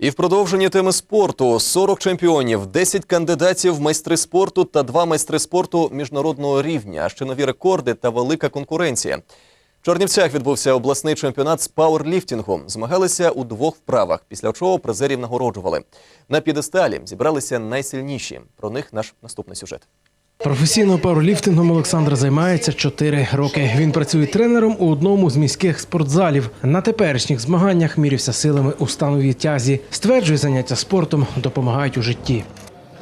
І в продовженні теми спорту 40 чемпіонів, 10 кандидатів в майстри спорту та два майстри спорту міжнародного рівня, а ще нові рекорди та велика конкуренція. В Чорнівцях відбувся обласний чемпіонат з пауерліфтингу. Змагалися у двох вправах, після чого призерів нагороджували. На п'єдесталі зібралися найсильніші. Про них наш наступний сюжет. Професійно пауерліфтингом Олександр займається 4 роки. Він працює тренером у одному з міських спортзалів. На теперішніх змаганнях мірявся силами у становій тязі. Стверджує, заняття спортом допомагають у житті.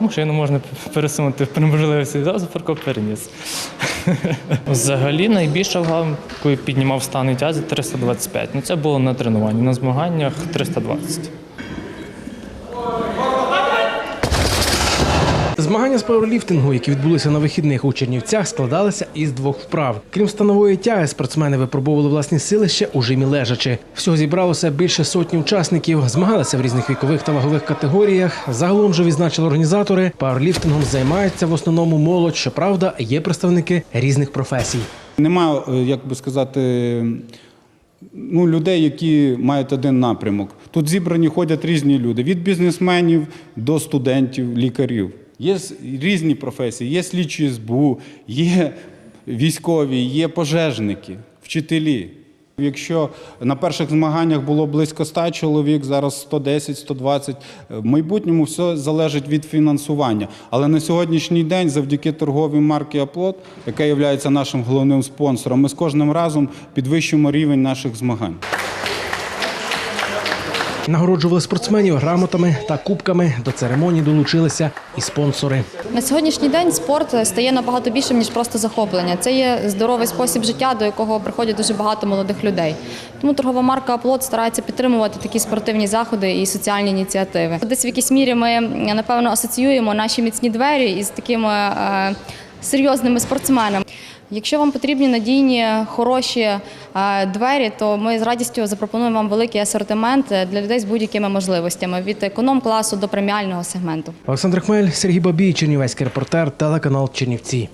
Машину можна пересунути при можливості, зразу парков переніс. Взагалі найбільша вага, коли піднімав стан і тязі 325. Ну це було на тренуванні. На змаганнях 320. Змагання з пауерліфтингу, які відбулися на вихідних у Чернівцях, складалися із двох вправ. Крім станової тяги, спортсмени випробовували власні сили ще у жимі лежачи. Всього зібралося більше сотні учасників, змагалися в різних вікових та вагових категоріях. Загалом же відзначили організатори. Пауерліфтингом займається в основному молодь. Щоправда, є представники різних професій. Нема, е, як би сказати, ну, людей, які мають один напрямок. Тут зібрані ходять різні люди: від бізнесменів до студентів, лікарів. Є різні професії, є слідчі СБУ, є військові, є пожежники, вчителі. Якщо на перших змаганнях було близько 100 чоловік, зараз 110-120, в майбутньому все залежить від фінансування. Але на сьогоднішній день, завдяки торговій марки Аплот, яка є нашим головним спонсором, ми з кожним разом підвищуємо рівень наших змагань. Нагороджували спортсменів грамотами та кубками. До церемонії долучилися і спонсори. На сьогоднішній день спорт стає набагато більшим ніж просто захоплення. Це є здоровий спосіб життя, до якого приходять дуже багато молодих людей. Тому торгова марка Аплот старається підтримувати такі спортивні заходи і соціальні ініціативи. Десь в якійсь мірі ми напевно асоціюємо наші міцні двері із такими е, серйозними спортсменами. Якщо вам потрібні надійні, хороші е, двері, то ми з радістю запропонуємо вам великий асортимент для людей з будь-якими можливостями від економ-класу до преміального сегменту. Олександр Хмель, Сергій Бабій, Чернівецький репортер, телеканал Чернівці.